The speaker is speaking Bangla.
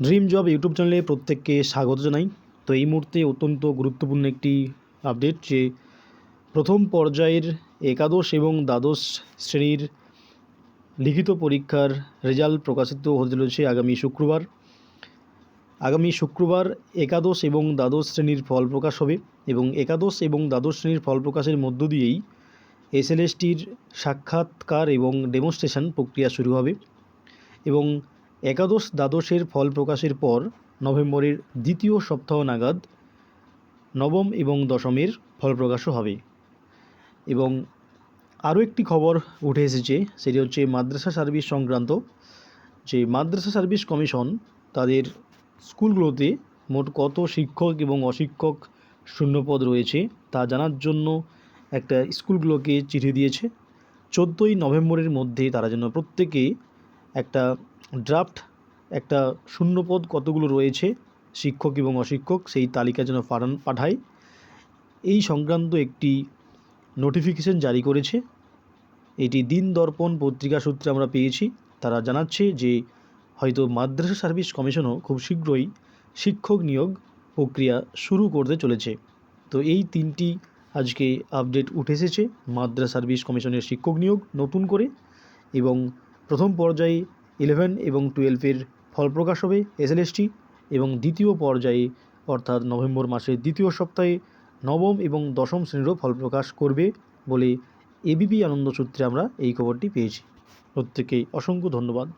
ড্রিম জব ইউটিউব চ্যানেলে প্রত্যেককে স্বাগত জানাই। তো এই মুহূর্তে অত্যন্ত গুরুত্বপূর্ণ একটি আপডেট যে প্রথম পর্যায়ের একাদশ এবং দ্বাদশ শ্রেণির লিখিত পরীক্ষার রেজাল্ট প্রকাশিত হতে চলেছে আগামী শুক্রবার। আগামী শুক্রবার একাদশ এবং দ্বাদশ শ্রেণির ফল প্রকাশ হবে এবং একাদশ এবং দ্বাদশ শ্রেণির ফল প্রকাশের মধ্য দিয়েই এসএলএসটির সাক্ষাৎকার এবং ডেমনস্ট্রেশন প্রক্রিয়া শুরু হবে এবং একাদশ দ্বাদশের ফল প্রকাশের পর নভেম্বরের দ্বিতীয় সপ্তাহ নাগাদ নবম এবং দশমের ফল প্রকাশও হবে। এবং আরও একটি খবর উঠে এসেছে, সেটি হচ্ছে মাদ্রাসা সার্ভিস সংক্রান্ত। যে মাদ্রাসা সার্ভিস কমিশন তাদের স্কুলগুলোতে মোট কত শিক্ষক এবং অশিক্ষক শূন্যপদ রয়েছে তা জানার জন্য একটা স্কুলগুলোকে চিঠি দিয়েছে। চোদ্দোই নভেম্বরের মধ্যে তারা যেন প্রত্যেকে একটা ড্রাফট একটা শূন্যপদ কতগুলো রয়েছে, শিক্ষক এবং অশিক্ষক, সেই তালিকা যেন পাঠান পাঠায়। এই সংক্রান্ত একটি নোটিফিকেশন জারি করেছে। এটি দিন দর্পণ পত্রিকা সূত্রে আমরা পেয়েছি। তারা জানাচ্ছে যে, হয়তো মাদ্রাসা সার্ভিস কমিশনও খুব শীঘ্রই শিক্ষক নিয়োগ প্রক্রিয়া শুরু করতে চলেছে। তো এই তিনটি আজকে আপডেট উঠে এসেছে। মাদ্রাসা সার্ভিস কমিশনের শিক্ষক নিয়োগ নতুন করে এবং প্রথম পর্যায়ে ইলেভেন এবং টুয়েলভের ফল প্রকাশ হবে এসএলএসটি এবং দ্বিতীয় পর্যায়ে, অর্থাৎ নভেম্বর মাসের দ্বিতীয় সপ্তাহে নবম এবং দশম শ্রেণীরও ফল প্রকাশ করবে বলে এবিপি আনন্দ সূত্রে আমরা এই খবরটি পেয়েছি। প্রত্যেকেই অসংখ্য ধন্যবাদ।